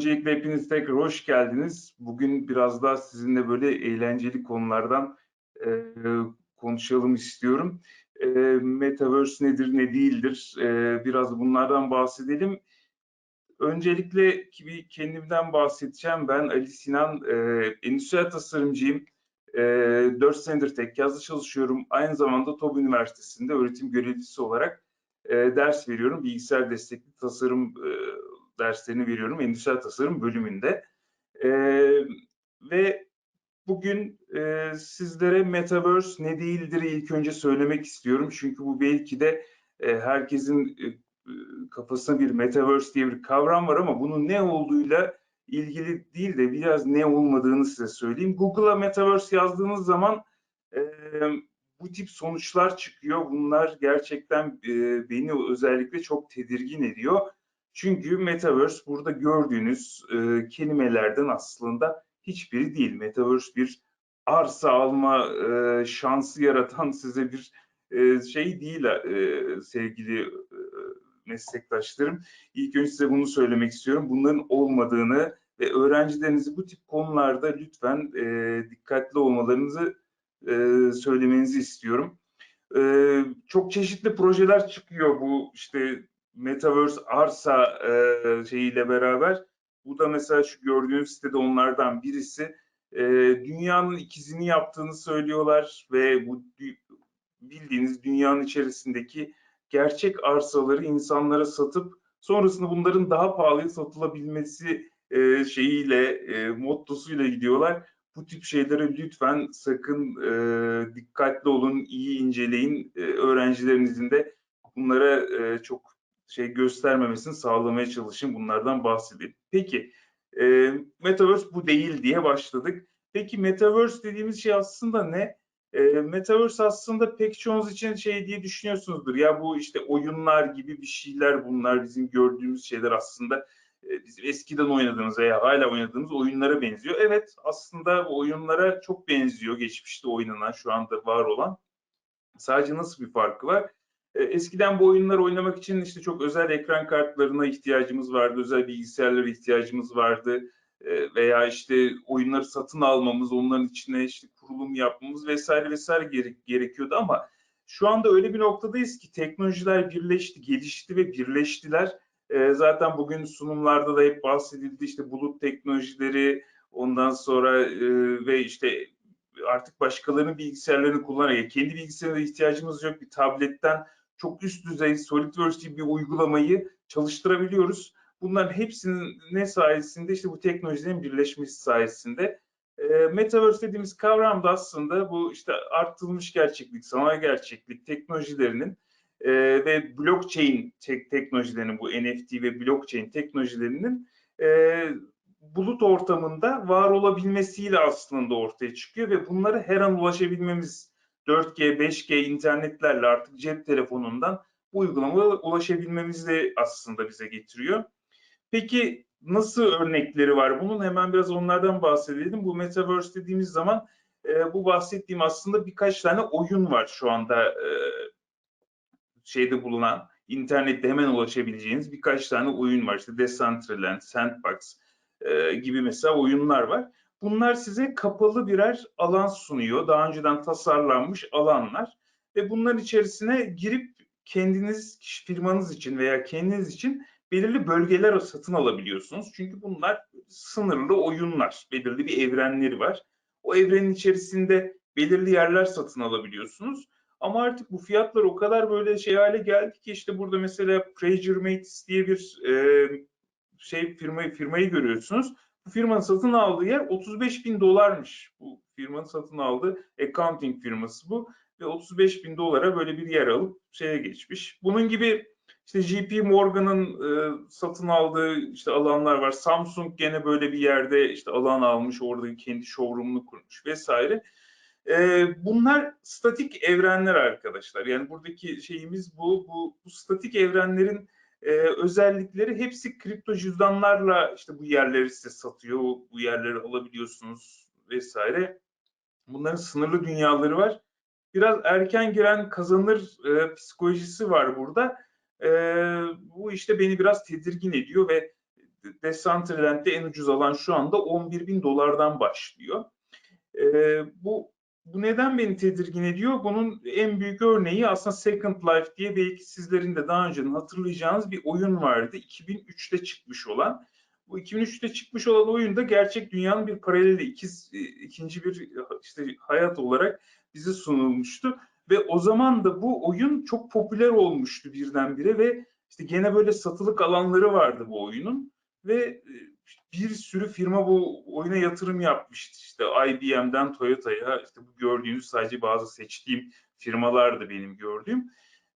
öncelikle hepiniz tekrar hoş geldiniz. Bugün biraz daha sizinle böyle eğlenceli konulardan e, konuşalım istiyorum. E, Metaverse nedir, ne değildir? E, biraz bunlardan bahsedelim. Öncelikle bir kendimden bahsedeceğim. Ben Ali Sinan, e, endüstriyel tasarımcıyım. E, 4 senedir tek yazda çalışıyorum. Aynı zamanda TOB Üniversitesi'nde öğretim görevlisi olarak e, ders veriyorum. Bilgisayar destekli tasarım e, derslerini veriyorum endüstriyel tasarım bölümünde. E, ve bugün e, sizlere Metaverse ne değildir ilk önce söylemek istiyorum. Çünkü bu belki de e, herkesin e, kafasında bir Metaverse diye bir kavram var ama bunun ne olduğuyla ilgili değil de biraz ne olmadığını size söyleyeyim. Google'a Metaverse yazdığınız zaman e, bu tip sonuçlar çıkıyor. Bunlar gerçekten e, beni özellikle çok tedirgin ediyor. Çünkü Metaverse burada gördüğünüz e, kelimelerden aslında hiçbiri değil. Metaverse bir arsa alma e, şansı yaratan size bir e, şey değil e, sevgili e, meslektaşlarım. İlk önce size bunu söylemek istiyorum. Bunların olmadığını ve öğrencilerinizi bu tip konularda lütfen e, dikkatli olmalarınızı e, söylemenizi istiyorum. E, çok çeşitli projeler çıkıyor bu işte Metaverse arsa e, şeyiyle beraber. Bu da mesela şu gördüğünüz sitede onlardan birisi. E, dünyanın ikizini yaptığını söylüyorlar ve bu bildiğiniz dünyanın içerisindeki gerçek arsaları insanlara satıp sonrasında bunların daha pahalıya satılabilmesi e, şeyiyle, e, mottosuyla gidiyorlar. Bu tip şeylere lütfen sakın e, dikkatli olun, iyi inceleyin. E, öğrencilerinizin de bunlara e, çok şey göstermemesini sağlamaya çalışın. Bunlardan bahsedeyim. Peki e, Metaverse bu değil diye başladık. Peki Metaverse dediğimiz şey aslında ne? E, Metaverse aslında pek çoğunuz için şey diye düşünüyorsunuzdur. Ya bu işte oyunlar gibi bir şeyler bunlar bizim gördüğümüz şeyler aslında e, bizim eskiden oynadığımız veya hala oynadığımız oyunlara benziyor. Evet aslında bu oyunlara çok benziyor geçmişte oynanan şu anda var olan. Sadece nasıl bir farkı var? E, eskiden bu oyunları oynamak için işte çok özel ekran kartlarına ihtiyacımız vardı, özel bilgisayarlara ihtiyacımız vardı. E, veya işte oyunları satın almamız, onların içine işte kurulum yapmamız vesaire vesaire gerek, gerekiyordu. Ama şu anda öyle bir noktadayız ki teknolojiler birleşti, gelişti ve birleştiler. E, zaten bugün sunumlarda da hep bahsedildi. İşte bulut teknolojileri, ondan sonra ve işte artık başkalarının bilgisayarlarını kullanarak kendi bilgisayarına ihtiyacımız yok. Bir tabletten çok üst düzey SolidWorks gibi bir uygulamayı çalıştırabiliyoruz. Bunların hepsinin ne sayesinde işte bu teknolojilerin birleşmesi sayesinde e, Metaverse dediğimiz kavram da aslında bu işte arttırılmış gerçeklik, sanal gerçeklik teknolojilerinin e, ve blockchain tek teknolojilerinin bu NFT ve blockchain teknolojilerinin bulut ortamında var olabilmesiyle aslında ortaya çıkıyor ve bunları her an ulaşabilmemiz 4G, 5G internetlerle artık cep telefonundan bu uygulamaya ulaşabilmemizi de aslında bize getiriyor. Peki nasıl örnekleri var bunun? Hemen biraz onlardan bahsedelim. Bu Metaverse dediğimiz zaman e, bu bahsettiğim aslında birkaç tane oyun var şu anda e, şeyde bulunan, internette hemen ulaşabileceğiniz birkaç tane oyun var. İşte Decentraland, Sandbox e, gibi mesela oyunlar var. Bunlar size kapalı birer alan sunuyor. Daha önceden tasarlanmış alanlar ve bunların içerisine girip kendiniz firmanız için veya kendiniz için belirli bölgeler satın alabiliyorsunuz. Çünkü bunlar sınırlı oyunlar, belirli bir evrenleri var. O evrenin içerisinde belirli yerler satın alabiliyorsunuz. Ama artık bu fiyatlar o kadar böyle şey hale geldi ki işte burada mesela Pressure Mates diye bir e, şey firmayı firmayı görüyorsunuz bu firmanın satın aldığı yer 35 bin dolarmış. Bu firmanın satın aldığı accounting firması bu. Ve 35 bin dolara böyle bir yer alıp şeye geçmiş. Bunun gibi işte JP Morgan'ın e, satın aldığı işte alanlar var. Samsung gene böyle bir yerde işte alan almış, orada kendi showroom'unu kurmuş vesaire. E, bunlar statik evrenler arkadaşlar. Yani buradaki şeyimiz bu. Bu, bu statik evrenlerin e, özellikleri hepsi kripto cüzdanlarla işte bu yerleri size satıyor, bu yerleri alabiliyorsunuz vesaire. Bunların sınırlı dünyaları var. Biraz erken giren kazanır e, psikolojisi var burada. E, bu işte beni biraz tedirgin ediyor ve Decentraland'de en ucuz alan şu anda 11 bin dolardan başlıyor. E, bu bu neden beni tedirgin ediyor? Bunun en büyük örneği aslında Second Life diye belki sizlerin de daha önceden hatırlayacağınız bir oyun vardı. 2003'te çıkmış olan. Bu 2003'te çıkmış olan oyunda gerçek dünyanın bir paraleli, ikiz, ikinci bir işte hayat olarak bize sunulmuştu. Ve o zaman da bu oyun çok popüler olmuştu birdenbire ve işte gene böyle satılık alanları vardı bu oyunun ve bir sürü firma bu oyuna yatırım yapmıştı. İşte IBM'den Toyota'ya işte bu gördüğünüz sadece bazı seçtiğim firmalardı benim gördüğüm.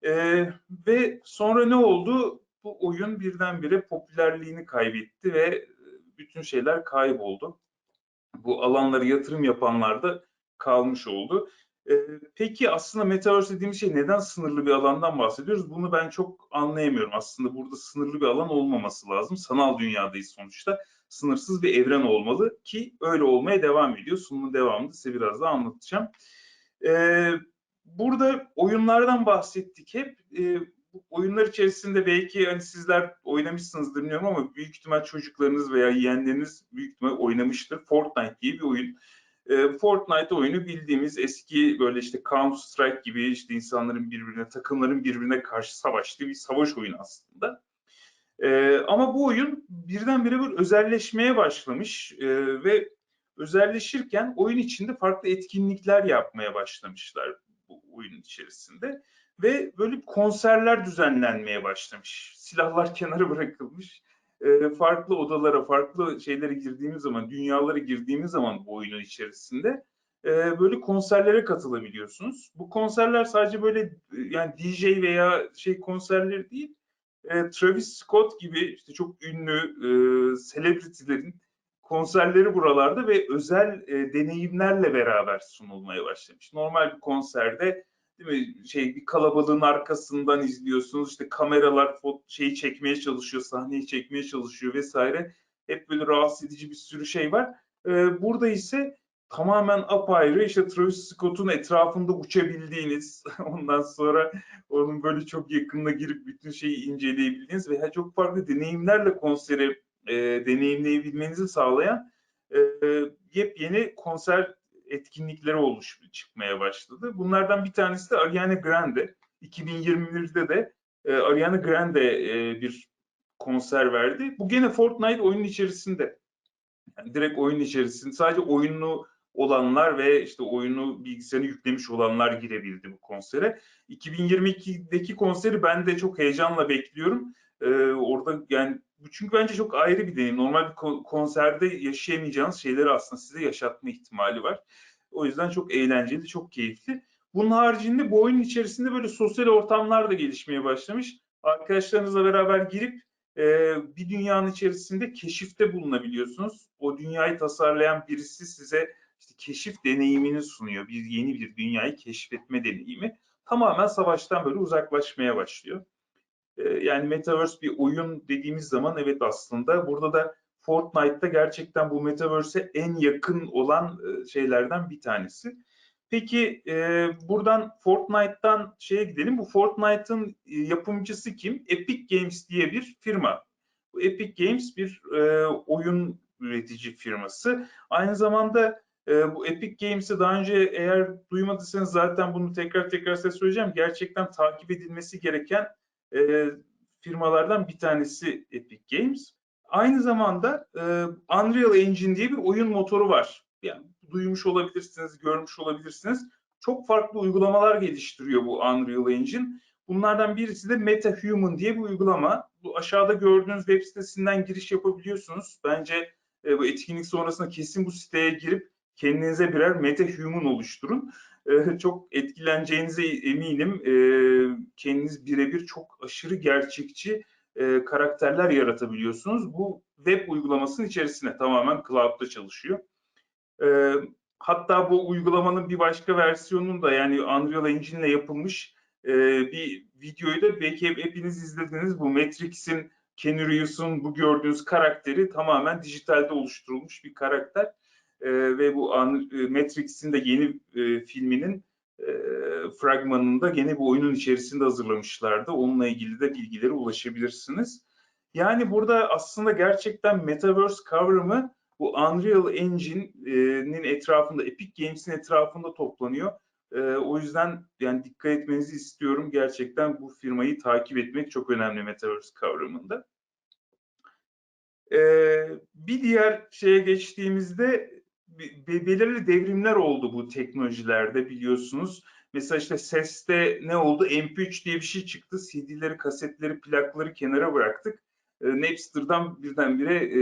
Ee, ve sonra ne oldu? Bu oyun birdenbire popülerliğini kaybetti ve bütün şeyler kayboldu. Bu alanlara yatırım yapanlar da kalmış oldu. Peki aslında Metaverse dediğimiz şey neden sınırlı bir alandan bahsediyoruz? Bunu ben çok anlayamıyorum. Aslında burada sınırlı bir alan olmaması lazım. Sanal dünyadayız sonuçta. Sınırsız bir evren olmalı ki öyle olmaya devam ediyor. Sunumun devamında size biraz daha anlatacağım. Burada oyunlardan bahsettik hep. Oyunlar içerisinde belki hani sizler oynamışsınızdır bilmiyorum ama büyük ihtimal çocuklarınız veya yeğenleriniz büyük ihtimal oynamıştır. Fortnite diye bir oyun. E, Fortnite oyunu bildiğimiz eski böyle işte Counter Strike gibi işte insanların birbirine, takımların birbirine karşı savaştığı bir savaş oyunu aslında. E, ama bu oyun birdenbire bir özelleşmeye başlamış e, ve özelleşirken oyun içinde farklı etkinlikler yapmaya başlamışlar bu oyunun içerisinde ve böyle konserler düzenlenmeye başlamış. Silahlar kenara bırakılmış e, farklı odalara, farklı şeylere girdiğimiz zaman, dünyalara girdiğimiz zaman bu oyunun içerisinde e, böyle konserlere katılabiliyorsunuz. Bu konserler sadece böyle yani DJ veya şey konserleri değil, e, Travis Scott gibi işte çok ünlü e, celebrity'lerin konserleri buralarda ve özel e, deneyimlerle beraber sunulmaya başlamış. Normal bir konserde değil mi? Şey bir kalabalığın arkasından izliyorsunuz. İşte kameralar şeyi çekmeye çalışıyor, sahneyi çekmeye çalışıyor vesaire. Hep böyle rahatsız edici bir sürü şey var. Ee, burada ise tamamen apayrı işte Travis Scott'un etrafında uçabildiğiniz, ondan sonra onun böyle çok yakınına girip bütün şeyi inceleyebildiğiniz ve çok farklı deneyimlerle konseri e, deneyimleyebilmenizi sağlayan e, yepyeni konser etkinlikleri oluş çıkmaya başladı. Bunlardan bir tanesi de Ariana Grande. 2021'de de e, Ariana Grande e, bir konser verdi. Bu gene Fortnite oyunun içerisinde. Yani direkt oyun içerisinde sadece oyunu olanlar ve işte oyunu bilgisayarına yüklemiş olanlar girebildi bu konsere. 2022'deki konseri ben de çok heyecanla bekliyorum. Ee, orada yani çünkü bence çok ayrı bir deneyim. Normal bir konserde yaşayamayacağınız şeyleri aslında size yaşatma ihtimali var. O yüzden çok eğlenceli, çok keyifli. Bunun haricinde bu oyunun içerisinde böyle sosyal ortamlar da gelişmeye başlamış. Arkadaşlarınızla beraber girip e, bir dünyanın içerisinde keşifte bulunabiliyorsunuz. O dünyayı tasarlayan birisi size işte keşif deneyimini sunuyor. Bir yeni bir dünyayı keşfetme deneyimi. Tamamen savaştan böyle uzaklaşmaya başlıyor. E, yani Metaverse bir oyun dediğimiz zaman evet aslında burada da Fortnite'da gerçekten bu Metaverse'e en yakın olan e, şeylerden bir tanesi. Peki e, buradan Fortnite'dan şeye gidelim. Bu Fortnite'ın e, yapımcısı kim? Epic Games diye bir firma. Bu Epic Games bir e, oyun üretici firması. Aynı zamanda e, bu Epic Games'i daha önce eğer duymadıysanız zaten bunu tekrar tekrar size söyleyeceğim. Gerçekten takip edilmesi gereken e, firmalardan bir tanesi Epic Games. Aynı zamanda e, Unreal Engine diye bir oyun motoru var. Yani duymuş olabilirsiniz, görmüş olabilirsiniz. Çok farklı uygulamalar geliştiriyor bu Unreal Engine. Bunlardan birisi de MetaHuman diye bir uygulama. Bu aşağıda gördüğünüz web sitesinden giriş yapabiliyorsunuz. Bence e, bu etkinlik sonrasında kesin bu siteye girip kendinize birer MetaHuman oluşturun. E, çok etkileneceğinize eminim. E, kendiniz birebir çok aşırı gerçekçi e, karakterler yaratabiliyorsunuz. Bu web uygulamasının içerisine tamamen cloud'da çalışıyor. E, hatta bu uygulamanın bir başka versiyonunu da yani Unreal Engine ile yapılmış e, bir videoyu da belki hepiniz izlediniz. Bu Matrix'in Keanu Reeves'un bu gördüğünüz karakteri tamamen dijitalde oluşturulmuş bir karakter. E, ve bu e, Matrix'in de yeni e, filminin e, fragmanında gene bu oyunun içerisinde hazırlamışlardı. Onunla ilgili de bilgilere ulaşabilirsiniz. Yani burada aslında gerçekten Metaverse kavramı bu Unreal Engine'nin etrafında, Epic Games'in etrafında toplanıyor. E, o yüzden yani dikkat etmenizi istiyorum. Gerçekten bu firmayı takip etmek çok önemli Metaverse kavramında. E, bir diğer şeye geçtiğimizde belirli devrimler oldu bu teknolojilerde biliyorsunuz. Mesela işte seste ne oldu? MP3 diye bir şey çıktı. CD'leri, kasetleri, plakları kenara bıraktık. E, Napster'dan birdenbire e,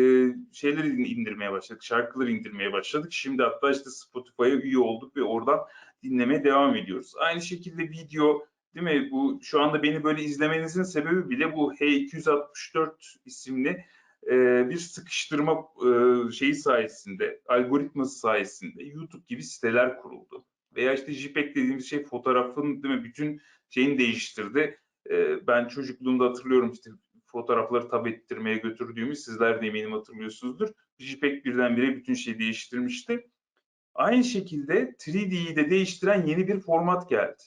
şeyleri indirmeye başladık. Şarkıları indirmeye başladık. Şimdi hatta işte Spotify'a üye olduk ve oradan dinlemeye devam ediyoruz. Aynı şekilde video değil mi? Bu şu anda beni böyle izlemenizin sebebi bile bu H264 isimli e, bir sıkıştırma e, şeyi sayesinde, algoritması sayesinde YouTube gibi siteler kuruldu. Veya işte JPEG dediğimiz şey fotoğrafın değil mi bütün şeyini değiştirdi. E, ben çocukluğumda hatırlıyorum işte fotoğrafları tab ettirmeye götürdüğümü sizler de eminim hatırlıyorsunuzdur. JPEG birdenbire bütün şeyi değiştirmişti. Aynı şekilde 3D'yi de değiştiren yeni bir format geldi.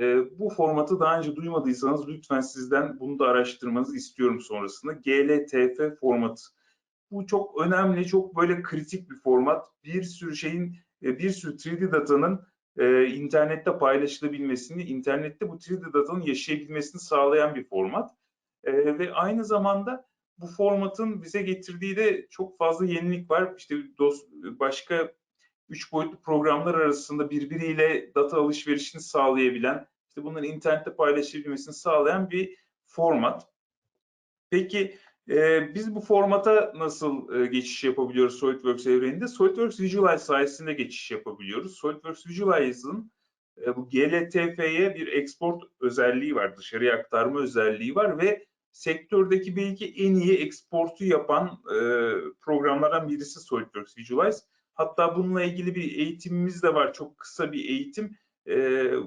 E, bu formatı daha önce duymadıysanız lütfen sizden bunu da araştırmanızı istiyorum sonrasında. GLTF formatı. Bu çok önemli, çok böyle kritik bir format. Bir sürü şeyin, e, bir sürü 3D datanın e, internette paylaşılabilmesini, internette bu 3D datanın yaşayabilmesini sağlayan bir format. E, ve aynı zamanda bu formatın bize getirdiği de çok fazla yenilik var. İşte dost, başka üç boyutlu programlar arasında birbiriyle data alışverişini sağlayabilen, işte bunların internette paylaşabilmesini sağlayan bir format. Peki e, biz bu formata nasıl e, geçiş yapabiliyoruz SolidWorks evreninde? SolidWorks Visualize sayesinde geçiş yapabiliyoruz. SolidWorks Visualize'ın e, bu GLTF'ye bir export özelliği var, dışarıya aktarma özelliği var ve sektördeki belki en iyi eksportu yapan e, programlardan birisi SolidWorks Visualize. Hatta bununla ilgili bir eğitimimiz de var. Çok kısa bir eğitim. E,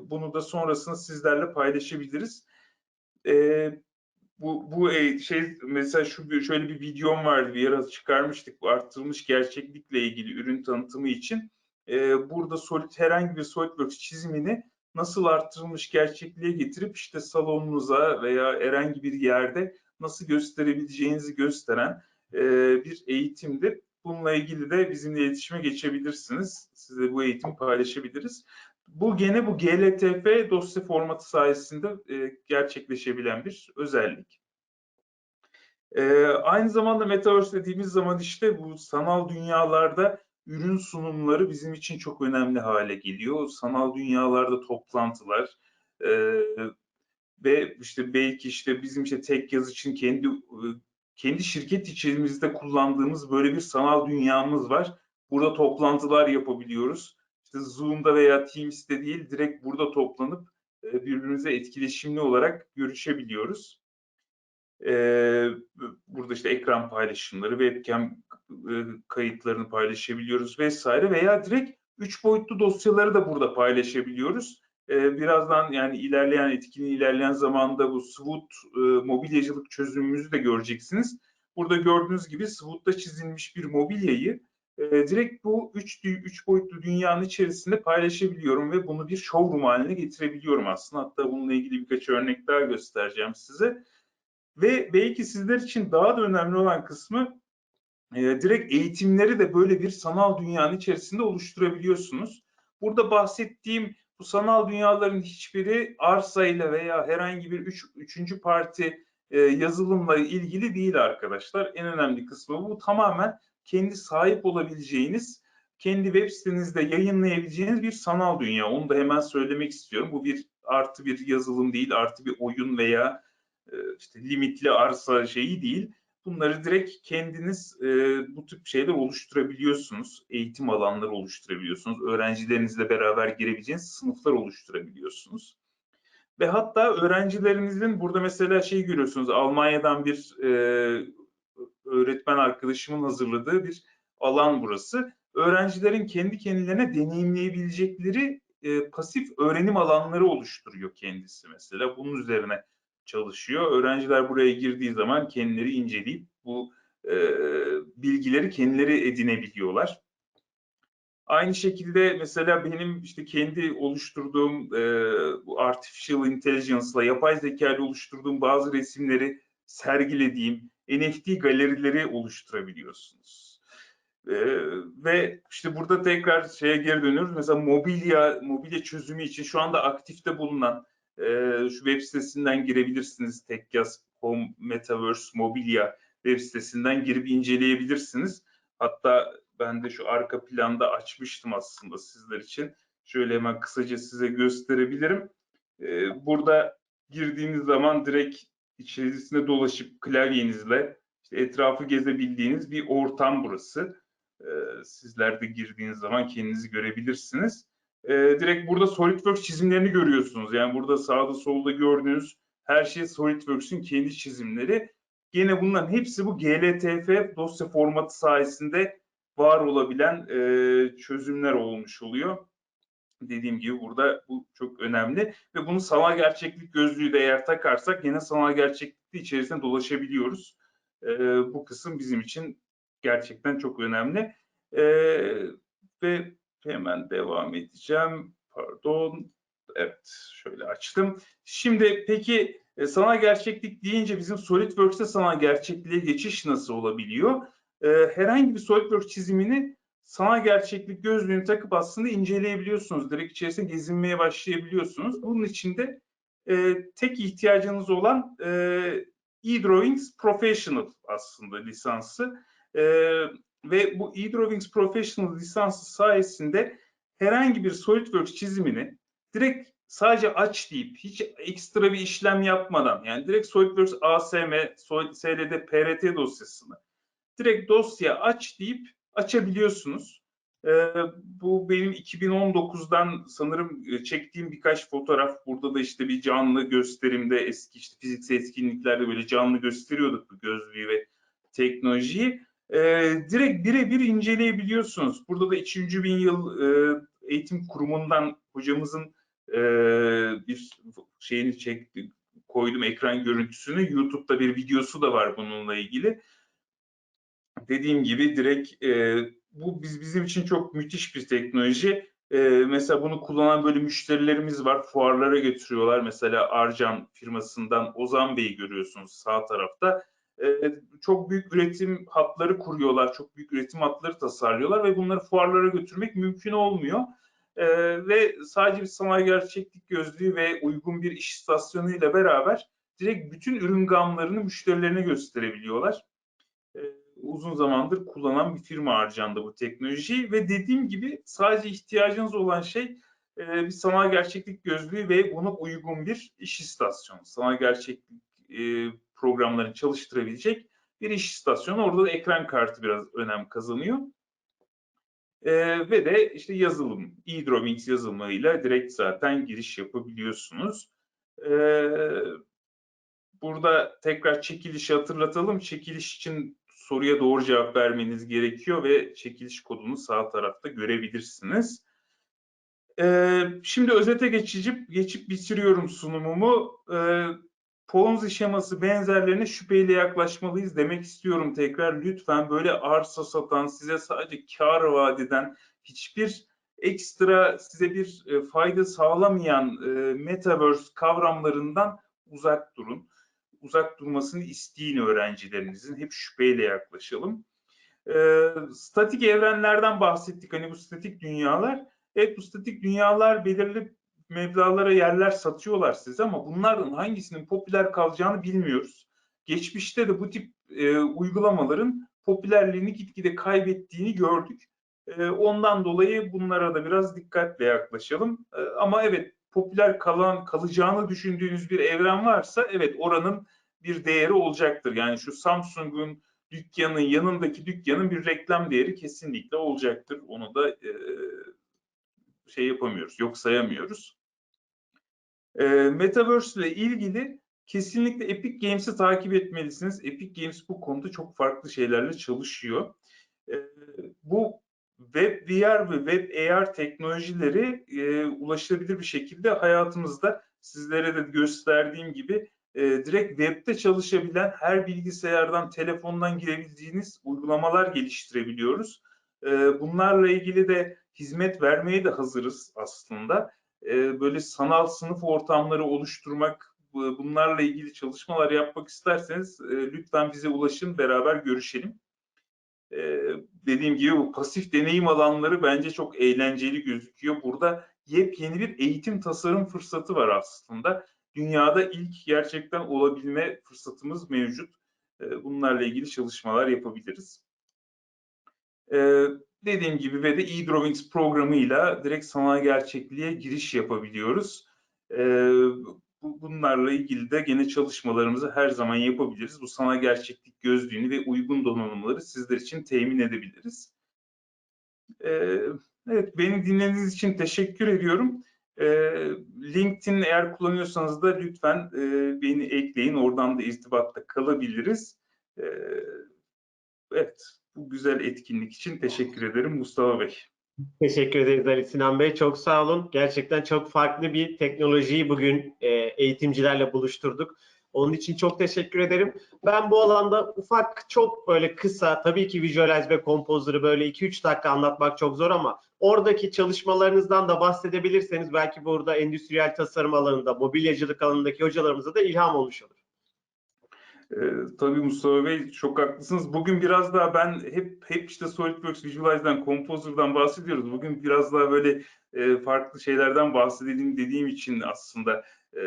bunu da sonrasında sizlerle paylaşabiliriz. E, bu bu e, şey mesela şu şöyle bir videom vardı bir yere çıkarmıştık bu arttırılmış gerçeklikle ilgili ürün tanıtımı için. E, burada Solid herhangi bir SolidWorks çizimini nasıl arttırılmış gerçekliğe getirip işte salonunuza veya herhangi bir yerde nasıl gösterebileceğinizi gösteren e, bir eğitimdir. Bununla ilgili de bizimle iletişime geçebilirsiniz. Size bu eğitimi paylaşabiliriz. Bu gene bu GLTF dosya formatı sayesinde e, gerçekleşebilen bir özellik. E, aynı zamanda Metaverse dediğimiz zaman işte bu sanal dünyalarda ürün sunumları bizim için çok önemli hale geliyor. Sanal dünyalarda toplantılar e, ve işte belki işte bizim işte tek yaz için kendi kendi şirket içimizde kullandığımız böyle bir sanal dünyamız var. Burada toplantılar yapabiliyoruz. İşte Zoom'da veya Teams'te değil direkt burada toplanıp e, birbirimize etkileşimli olarak görüşebiliyoruz. Ee, burada işte ekran paylaşımları, webcam e, kayıtlarını paylaşabiliyoruz vesaire veya direkt üç boyutlu dosyaları da burada paylaşabiliyoruz. Ee, birazdan yani ilerleyen etkinliğin ilerleyen zamanda bu Swoot e, mobilyacılık çözümümüzü de göreceksiniz. Burada gördüğünüz gibi Swoot'ta çizilmiş bir mobilyayı e, direkt bu üç, üç boyutlu dünyanın içerisinde paylaşabiliyorum ve bunu bir showroom haline getirebiliyorum aslında. Hatta bununla ilgili birkaç örnek daha göstereceğim size. Ve belki sizler için daha da önemli olan kısmı e, direkt eğitimleri de böyle bir sanal dünyanın içerisinde oluşturabiliyorsunuz. Burada bahsettiğim bu sanal dünyaların hiçbiri arsayla veya herhangi bir üç, üçüncü parti e, yazılımla ilgili değil arkadaşlar. En önemli kısmı bu tamamen kendi sahip olabileceğiniz, kendi web sitenizde yayınlayabileceğiniz bir sanal dünya. Onu da hemen söylemek istiyorum. Bu bir artı bir yazılım değil, artı bir oyun veya e, işte limitli arsa şeyi değil. Bunları direkt kendiniz e, bu tip şeyler oluşturabiliyorsunuz. Eğitim alanları oluşturabiliyorsunuz. Öğrencilerinizle beraber girebileceğiniz sınıflar oluşturabiliyorsunuz. Ve hatta öğrencilerinizin burada mesela şey görüyorsunuz Almanya'dan bir e, öğretmen arkadaşımın hazırladığı bir alan burası. Öğrencilerin kendi kendilerine deneyimleyebilecekleri e, pasif öğrenim alanları oluşturuyor kendisi mesela. Bunun üzerine çalışıyor. Öğrenciler buraya girdiği zaman kendileri inceleyip bu e, bilgileri kendileri edinebiliyorlar. Aynı şekilde mesela benim işte kendi oluşturduğum e, bu artificial intelligence ile yapay zeka ile oluşturduğum bazı resimleri sergilediğim NFT galerileri oluşturabiliyorsunuz. Ee, ve işte burada tekrar şeye geri dönüyoruz. Mesela mobilya mobilya çözümü için şu anda aktifte bulunan e, şu web sitesinden girebilirsiniz. Tekyas Home Metaverse Mobilya web sitesinden girip inceleyebilirsiniz. Hatta ben de şu arka planda açmıştım aslında sizler için. Şöyle hemen kısaca size gösterebilirim. Ee, burada girdiğiniz zaman direkt içerisine dolaşıp klavyenizle işte etrafı gezebildiğiniz bir ortam burası. Ee, sizler de girdiğiniz zaman kendinizi görebilirsiniz. Ee, direkt burada SolidWorks çizimlerini görüyorsunuz. Yani burada sağda solda gördüğünüz her şey SolidWorks'ün kendi çizimleri. Gene bunların hepsi bu GLTF dosya formatı sayesinde var olabilen e, çözümler olmuş oluyor. Dediğim gibi burada bu çok önemli ve bunu sanal gerçeklik gözlüğü de eğer takarsak yine sanal gerçeklik içerisinde dolaşabiliyoruz. E, bu kısım bizim için gerçekten çok önemli. E, ve hemen devam edeceğim. Pardon. Evet, şöyle açtım. Şimdi peki e, sanal gerçeklik deyince bizim SolidWorks'te sanal gerçekliğe geçiş nasıl olabiliyor? E, herhangi bir SolidWorks çizimini sanal gerçeklik gözlüğünü takıp aslında inceleyebiliyorsunuz. Direkt içerisinde gezinmeye başlayabiliyorsunuz. Bunun için de e, tek ihtiyacınız olan e, eDrawings Professional aslında lisansı. E, ve bu eDrawings Professional lisansı sayesinde herhangi bir SolidWorks çizimini direkt sadece aç deyip hiç ekstra bir işlem yapmadan yani direkt SolidWorks ASM, SLD, PRT dosyasını direkt dosya aç deyip açabiliyorsunuz. Ee, bu benim 2019'dan sanırım e, çektiğim birkaç fotoğraf. Burada da işte bir canlı gösterimde eski işte fiziksel etkinliklerde böyle canlı gösteriyorduk bu gözlüğü ve teknolojiyi. Ee, direkt birebir inceleyebiliyorsunuz. Burada da 3. bin yıl e, eğitim kurumundan hocamızın e, bir şeyini çekti, koydum ekran görüntüsünü. YouTube'da bir videosu da var bununla ilgili. Dediğim gibi direkt e, bu biz bizim için çok müthiş bir teknoloji. E, mesela bunu kullanan böyle müşterilerimiz var. Fuarlara götürüyorlar. Mesela Arcan firmasından Ozan Bey'i görüyorsunuz sağ tarafta. E, çok büyük üretim hatları kuruyorlar. Çok büyük üretim hatları tasarlıyorlar ve bunları fuarlara götürmek mümkün olmuyor. E, ve sadece bir sanayi gerçeklik gözlüğü ve uygun bir iş istasyonu ile beraber direkt bütün ürün gamlarını müşterilerine gösterebiliyorlar. E, uzun zamandır kullanan bir firma harcandı bu teknolojiyi ve dediğim gibi sadece ihtiyacınız olan şey e, bir sanal gerçeklik gözlüğü ve buna uygun bir iş istasyonu. Sanal gerçeklik e, programlarını çalıştırabilecek bir iş istasyonu. Orada da ekran kartı biraz önem kazanıyor. E, ve de işte yazılım, e-drawings yazılımıyla direkt zaten giriş yapabiliyorsunuz. E, burada tekrar çekilişi hatırlatalım. Çekiliş için soruya doğru cevap vermeniz gerekiyor ve çekiliş kodunu sağ tarafta görebilirsiniz. Ee, şimdi özete geçip, geçip bitiriyorum sunumumu. Ee, Ponzi şeması benzerlerine şüpheyle yaklaşmalıyız demek istiyorum tekrar. Lütfen böyle arsa satan, size sadece kar vaat eden, hiçbir ekstra size bir e, fayda sağlamayan e, metaverse kavramlarından uzak durun uzak durmasını isteyin öğrencilerinizin. Hep şüpheyle yaklaşalım. E, statik evrenlerden bahsettik. Hani bu statik dünyalar. Evet bu statik dünyalar belirli meblalara yerler satıyorlar size ama bunlardan hangisinin popüler kalacağını bilmiyoruz. Geçmişte de bu tip e, uygulamaların popülerliğini gitgide kaybettiğini gördük. E, ondan dolayı bunlara da biraz dikkatle yaklaşalım. E, ama evet popüler kalan kalacağını düşündüğünüz bir evren varsa evet oranın bir değeri olacaktır. Yani şu Samsung'un dükkanın yanındaki dükkanın bir reklam değeri kesinlikle olacaktır. Onu da e, şey yapamıyoruz, yok sayamıyoruz. E, Metaverse ile ilgili kesinlikle Epic Games'i takip etmelisiniz. Epic Games bu konuda çok farklı şeylerle çalışıyor. E, bu Web VR ve Web AR teknolojileri e, ulaşılabilir bir şekilde hayatımızda sizlere de gösterdiğim gibi e, direkt webde çalışabilen her bilgisayardan, telefondan girebildiğiniz uygulamalar geliştirebiliyoruz. E, bunlarla ilgili de hizmet vermeye de hazırız aslında. E, böyle sanal sınıf ortamları oluşturmak bu- bunlarla ilgili çalışmalar yapmak isterseniz e, lütfen bize ulaşın, beraber görüşelim. E, dediğim gibi bu pasif deneyim alanları bence çok eğlenceli gözüküyor. Burada yepyeni bir eğitim tasarım fırsatı var aslında. Dünyada ilk gerçekten olabilme fırsatımız mevcut. E, bunlarla ilgili çalışmalar yapabiliriz. Dediğim gibi ve de e-drawings programıyla direkt sanal gerçekliğe giriş yapabiliyoruz. E, bu- bunlarla ilgili de gene çalışmalarımızı her zaman yapabiliriz. Bu sanal gerçeklik gözlüğünü ve uygun donanımları sizler için temin edebiliriz. E, evet, beni dinlediğiniz için teşekkür ediyorum. E, LinkedIn eğer kullanıyorsanız da lütfen e, beni ekleyin. Oradan da irtibatta kalabiliriz. E, evet, bu güzel etkinlik için teşekkür ederim Mustafa Bey. Teşekkür ederiz Ali Sinan Bey. Çok sağ olun. Gerçekten çok farklı bir teknolojiyi bugün e, eğitimcilerle buluşturduk. Onun için çok teşekkür ederim. Ben bu alanda ufak, çok böyle kısa, tabii ki Visualize ve Composer'ı böyle 2-3 dakika anlatmak çok zor ama oradaki çalışmalarınızdan da bahsedebilirseniz belki burada endüstriyel tasarım alanında, mobilyacılık alanındaki hocalarımıza da ilham olmuş olur. Ee, tabii Mustafa Bey çok haklısınız. Bugün biraz daha ben hep hep işte SolidWorks, Visualize'den, Composer'dan bahsediyoruz. Bugün biraz daha böyle e, farklı şeylerden bahsedelim dediğim için aslında e,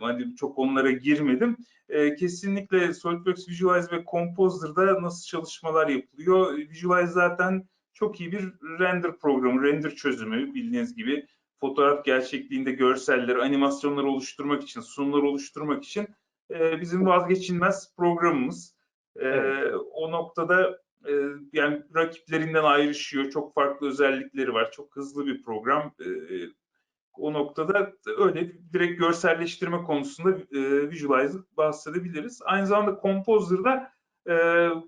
hani çok onlara girmedim. E, kesinlikle SolidWorks, Visualize ve Composer'da nasıl çalışmalar yapılıyor? Visualize zaten çok iyi bir render programı, render çözümü bildiğiniz gibi fotoğraf gerçekliğinde görseller, animasyonlar oluşturmak için, sunumlar oluşturmak için e, bizim vazgeçilmez programımız. E, Evet. O noktada e, yani rakiplerinden ayrışıyor. Çok farklı özellikleri var. Çok hızlı bir program. E, o noktada öyle direkt görselleştirme konusunda e, Visualize bahsedebiliriz. Aynı zamanda Composer'da e,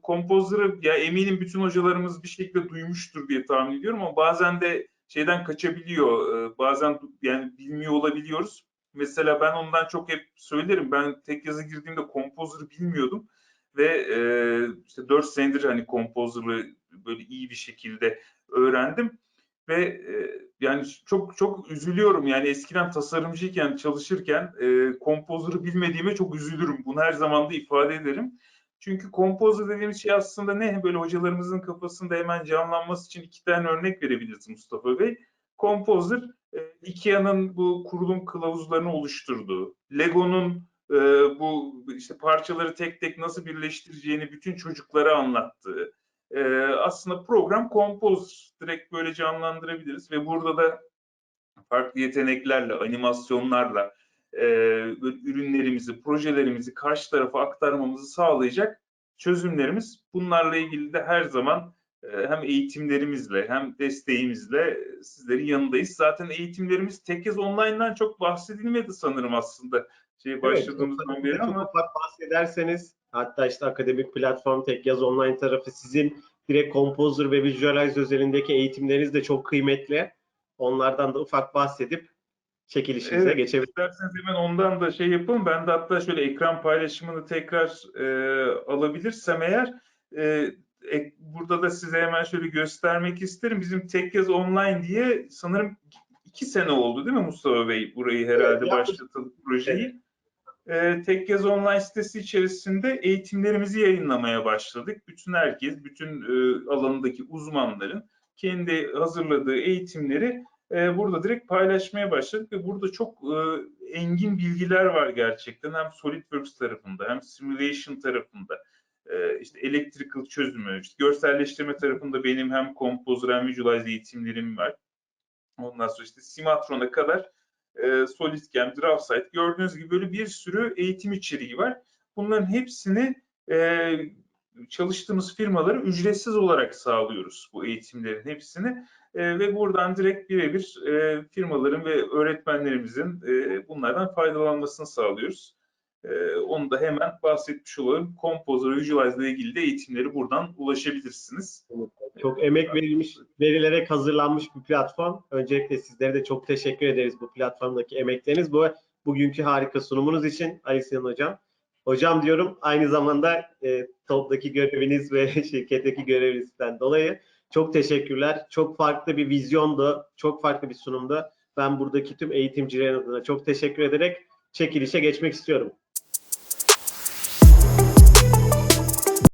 Composer'ı ya eminim bütün hocalarımız bir şekilde duymuştur diye tahmin ediyorum ama bazen de şeyden kaçabiliyor. E, bazen yani bilmiyor olabiliyoruz. Mesela ben ondan çok hep söylerim. Ben tek yazı girdiğimde Composer'ı bilmiyordum ve e, işte 4 senedir hani Composer'ı böyle iyi bir şekilde öğrendim ve e, yani çok çok üzülüyorum yani eskiden tasarımcıyken çalışırken e, Composer'ı bilmediğime çok üzülürüm. Bunu her zaman da ifade ederim. Çünkü Composer dediğimiz şey aslında ne? Böyle hocalarımızın kafasında hemen canlanması için iki tane örnek verebiliriz Mustafa Bey. Composer e, Ikea'nın bu kurulum kılavuzlarını oluşturduğu, Lego'nun e, bu işte parçaları tek tek nasıl birleştireceğini bütün çocuklara anlattığı e, aslında program Composer direkt böyle canlandırabiliriz ve burada da farklı yeteneklerle, animasyonlarla e, ürünlerimizi, projelerimizi karşı tarafa aktarmamızı sağlayacak çözümlerimiz. Bunlarla ilgili de her zaman hem eğitimlerimizle hem desteğimizle sizlerin yanındayız. Zaten eğitimlerimiz Tekkez Online'dan çok bahsedilmedi sanırım aslında şey başladığımızdan Evet, beri ama ufak bahsederseniz hatta işte akademik platform tek yaz online tarafı sizin direkt Composer ve Visualize özelindeki eğitimleriniz de çok kıymetli. Onlardan da ufak bahsedip çekilişimize Evet, geçebiliriz. isterseniz hemen ondan da şey yapalım. Ben de hatta şöyle ekran paylaşımını tekrar e, alabilirsem eğer e, burada da size hemen şöyle göstermek isterim. Bizim Tek Yaz Online diye sanırım iki sene oldu değil mi Mustafa Bey burayı herhalde Evet, projeyi. E, Tek Yaz Online sitesi içerisinde eğitimlerimizi yayınlamaya başladık. Bütün herkes, bütün e, alanındaki uzmanların kendi hazırladığı eğitimleri e, burada direkt paylaşmaya başladık ve burada çok e, engin bilgiler var gerçekten hem SolidWorks tarafında hem simulation tarafında e, işte electrical çözümü, işte görselleştirme tarafında benim hem Composer hem Visualize eğitimlerim var. Ondan sonra işte Simatron'a kadar e, SolidCam, DraftSight gördüğünüz gibi böyle bir sürü eğitim içeriği var. Bunların hepsini e, çalıştığımız firmalara ücretsiz olarak sağlıyoruz bu eğitimlerin hepsini. E, ve buradan direkt birebir e, firmaların ve öğretmenlerimizin e, bunlardan faydalanmasını sağlıyoruz. E, onu da hemen bahsetmiş olalım. Composer Visualize ile ilgili de eğitimleri buradan ulaşabilirsiniz. Çok emek verilmiş, verilerek hazırlanmış bir platform. Öncelikle sizlere de çok teşekkür ederiz bu platformdaki emekleriniz. Bu bugünkü harika sunumunuz için Ali Sinan Hocam. Hocam diyorum aynı zamanda e, toptaki göreviniz ve şirketteki görevinizden dolayı çok teşekkürler. Çok farklı bir vizyondu, çok farklı bir sunumdu. Ben buradaki tüm eğitimcilerin adına çok teşekkür ederek çekilişe geçmek istiyorum.